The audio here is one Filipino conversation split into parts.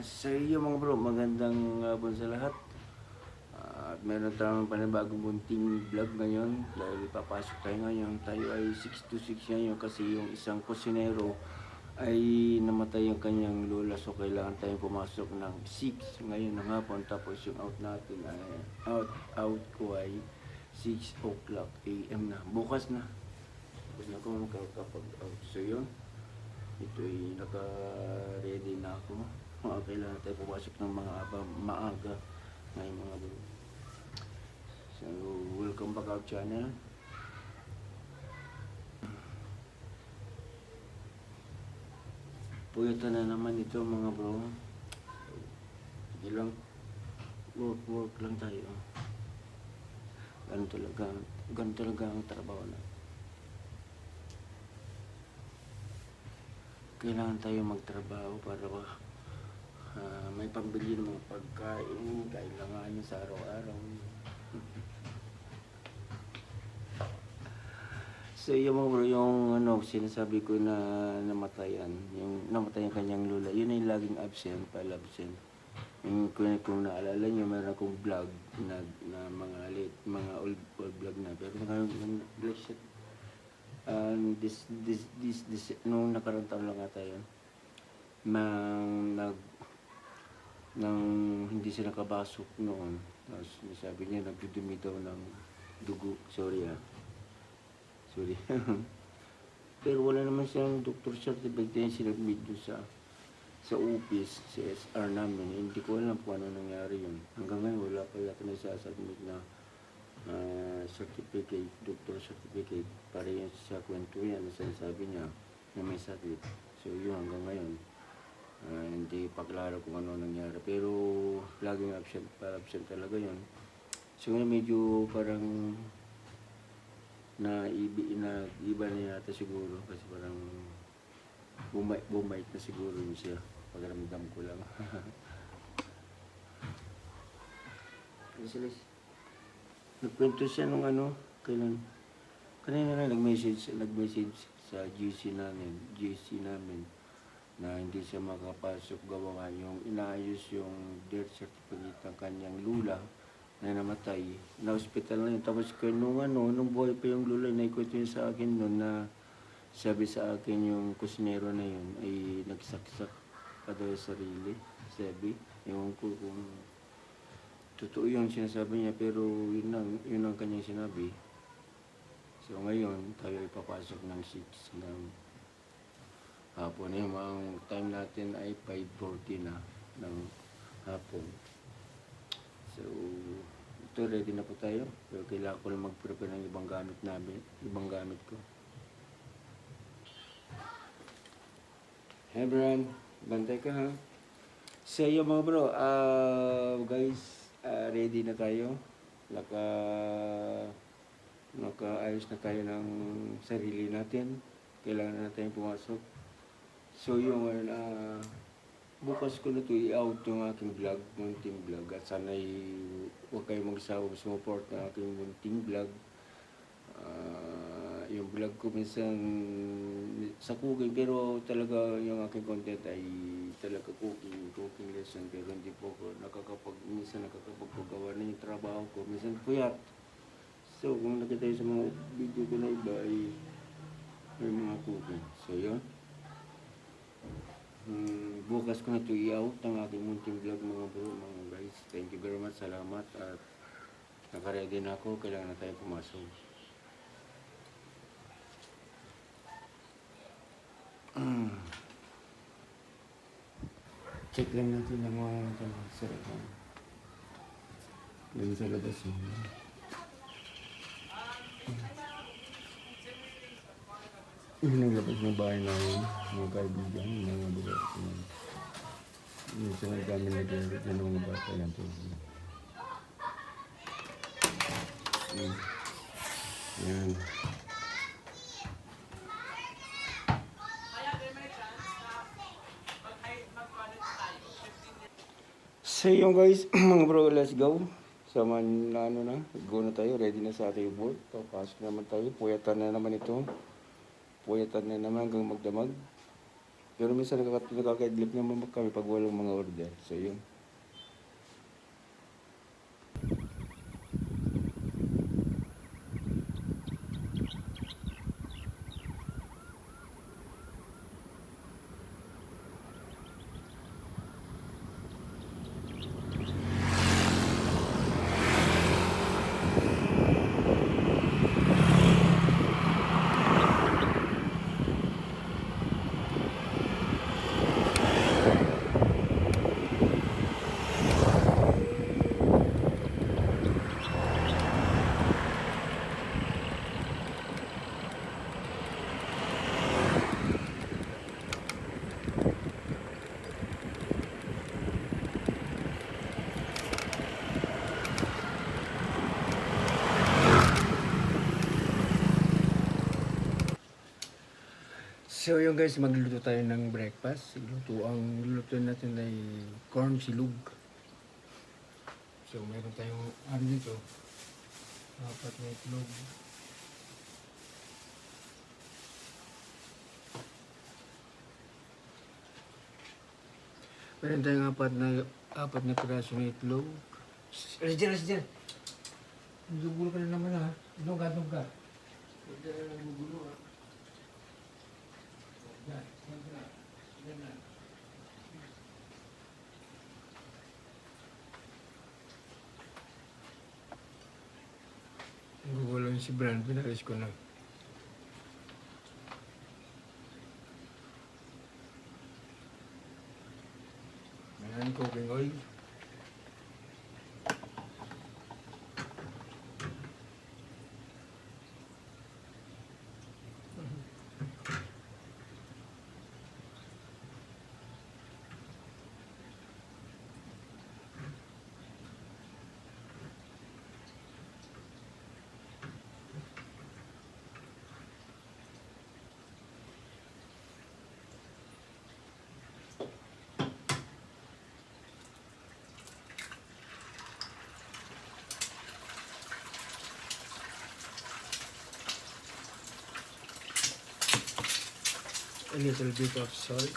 sa iyo mga bro, magandang hapon sa lahat. Ah, At meron tayong panibagong bunting vlog ngayon dahil papasok tayo ngayon. Tayo ay 6 to 6 ngayon kasi yung isang kusinero ay namatay yung kanyang lola so kailangan tayong pumasok ng 6 ngayon ng hapon tapos yung out natin ay out out ko ay 6 o'clock AM na bukas na bukas na ako makakapag out so yun ito ay naka-ready na ako. Mga kailangan tayo pumasok ng mga aba, maaga ngayon mga bro. So, welcome back our channel. Puyatan na naman ito mga bro. Sige lang. Work, work lang tayo. Ganun talaga, ganun talaga ang trabaho na. kailangan tayo magtrabaho para ah, may pambili ng mga pagkain, kailangan sa araw-araw. so yung mga yung ano, sinasabi ko na namatayan, yung namatay ang kanyang lula, yun ay laging absent, pala absent. Yung kung, kung naalala nyo, meron akong vlog na, na mga late, mga old, old vlog na. Pero ngayon, bless it um, this, this, this, this, nung nakarang lang ata yun, mang nag, nang hindi siya nakabasok noon, tapos sabi niya, nagdudumi daw ng dugo, sorry ah, sorry. Pero wala naman siyang doctor certificate na sinabit doon sa sa office, sa SR namin. Hindi ko alam kung ano nangyari yun. Hanggang ngayon, wala pa yata na sasubmit na ah, certificate, doctor certificate, para yun sa kwento yan na niya na may sakit. So yun hanggang ngayon, ah, hindi pa klaro kung ano nangyari. Pero laging absent, absent talaga yun. So ngayon medyo parang na ibi na iba na yata siguro kasi parang bumay bumait na siguro yun siya pagramdam ko lang alis. Nagkwento siya nung ano, kailan, kanina na nag-message, nag-message sa GC namin, GC namin, na hindi siya makapasok gawa nga yung inaayos yung death certificate ng kanyang lula na namatay. Na hospital na yun. Tapos kaya nung ano, nung buhay pa yung lula, naikwento niya sa akin noon na sabi sa akin yung kusinero na yun ay nagsaksak pa daw sa sarili. Sabi, ewan ko kung totoo yung sinasabi niya pero yun ang, yun ang kanyang sinabi. So ngayon, tayo ay papasok ng 6 ng hapon. Yung ang time natin ay 5.40 na ng hapon. So, ito ready na po tayo. Pero kailangan ko lang mag-prepare ng ibang gamit namin, ibang gamit ko. Hey Bran, bantay ka ha. Iyo mga bro, ah guys, ah, ready na tayo. Naka nakaayos na tayo ng sarili natin. Kailangan na tayong pumasok. So yung uh, bukas ko na to i-out yung aking vlog, munting vlog. At sana'y huwag kayong magsawang support ng aking munting vlog. Ah, yung vlog ko minsan sa cooking pero talaga yung aking content ay talaga cooking, cooking lesson pero hindi po ako nakakapag, minsan nakakapagpagawa na yung trabaho ko, minsan puyat. So kung nakita sa mga video ko na iba ay may mga cooking. So yun. Bukas ko na ito i-out ang aking munting vlog mga bro, mga guys. Thank you very much, salamat at nakaready na ako, kailangan na tayo pumasok. Check lang natin ang mga ito, cellphone. Yan sa labas yun. Yun ang labas ng bahay namin, mga kaibigan, mga bulo. Yung sa mga kami nag-edit ng mga bata yan to. Mm. Yan. So yung guys, mga bro, let's go. Sama na ano na, go na tayo, ready na sa ating boat. Papasok naman tayo, puyatan na naman ito. Puyatan na naman hanggang magdamag. Pero minsan nakaka- nakakaidlip naman kami pag walang mga order. So yun. So yung guys, magluluto tayo ng breakfast. Luto ang luluto natin ay corn silog. So meron tayong ano dito. Apat na itlog. Meron tayong apat na apat na piraso ng itlog. Alas dyan. Nagugulo ka na naman ha. Inog ka. Huwag ka na. Yan, yan na. Yun si Bran, pinalis ko na. Ayan, cooking oil. A little bit of salt.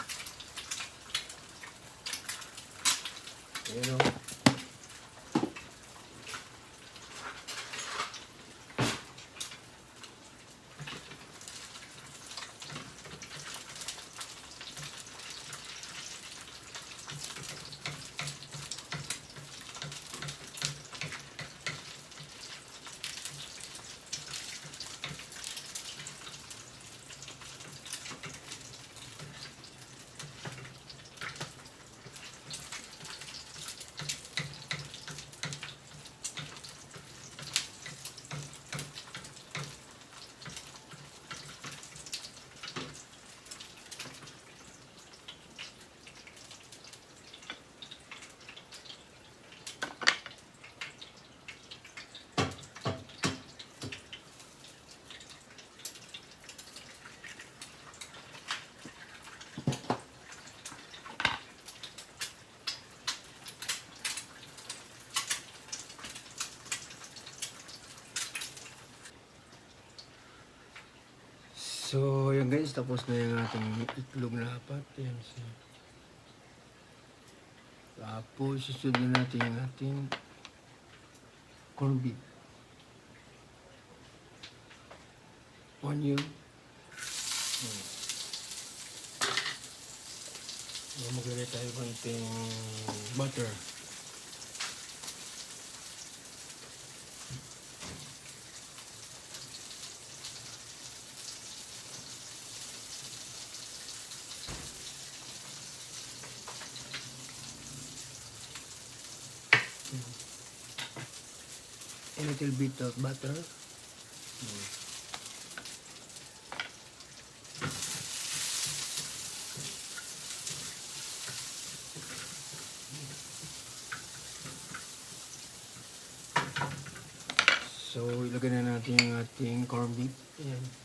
You know. So, yun guys, tapos na yung ating itlog na apat. Yan siya. Tapos, susunod na natin yung ating corned beef. Onion. Hmm. Maglagay tayo konting butter. A little bit of butter. So, ilagay na natin yung ating corned beef. Ayan.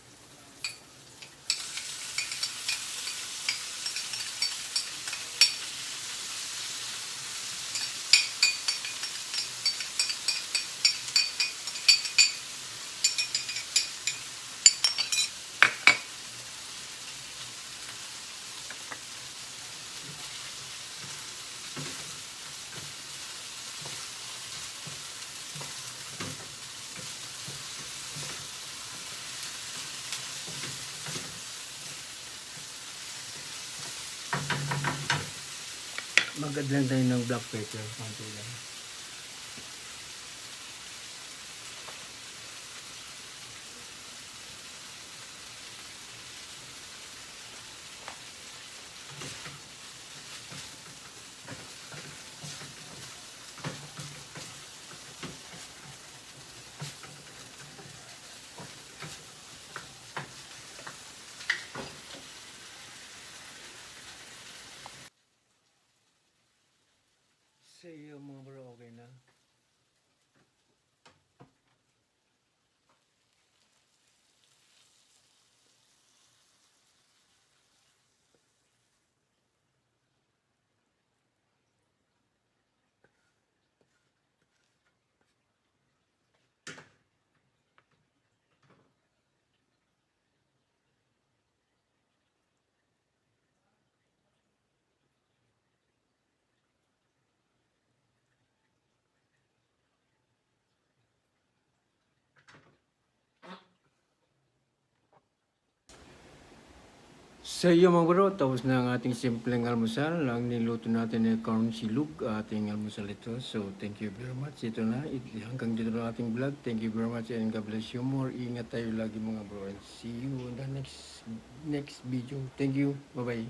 Magad lang tayo ng black pepper. Konti. Sa iyo mga bro, Sa iyo mga bro, tapos na ang ating simpleng almusal. Ang niluto natin ay corn silog, ating almusal ito. So, thank you very much. Ito na, hanggang dito na ating vlog. Thank you very much and God bless you more. Ingat tayo lagi mga bro. And see you in the next next video. Thank you. Bye-bye.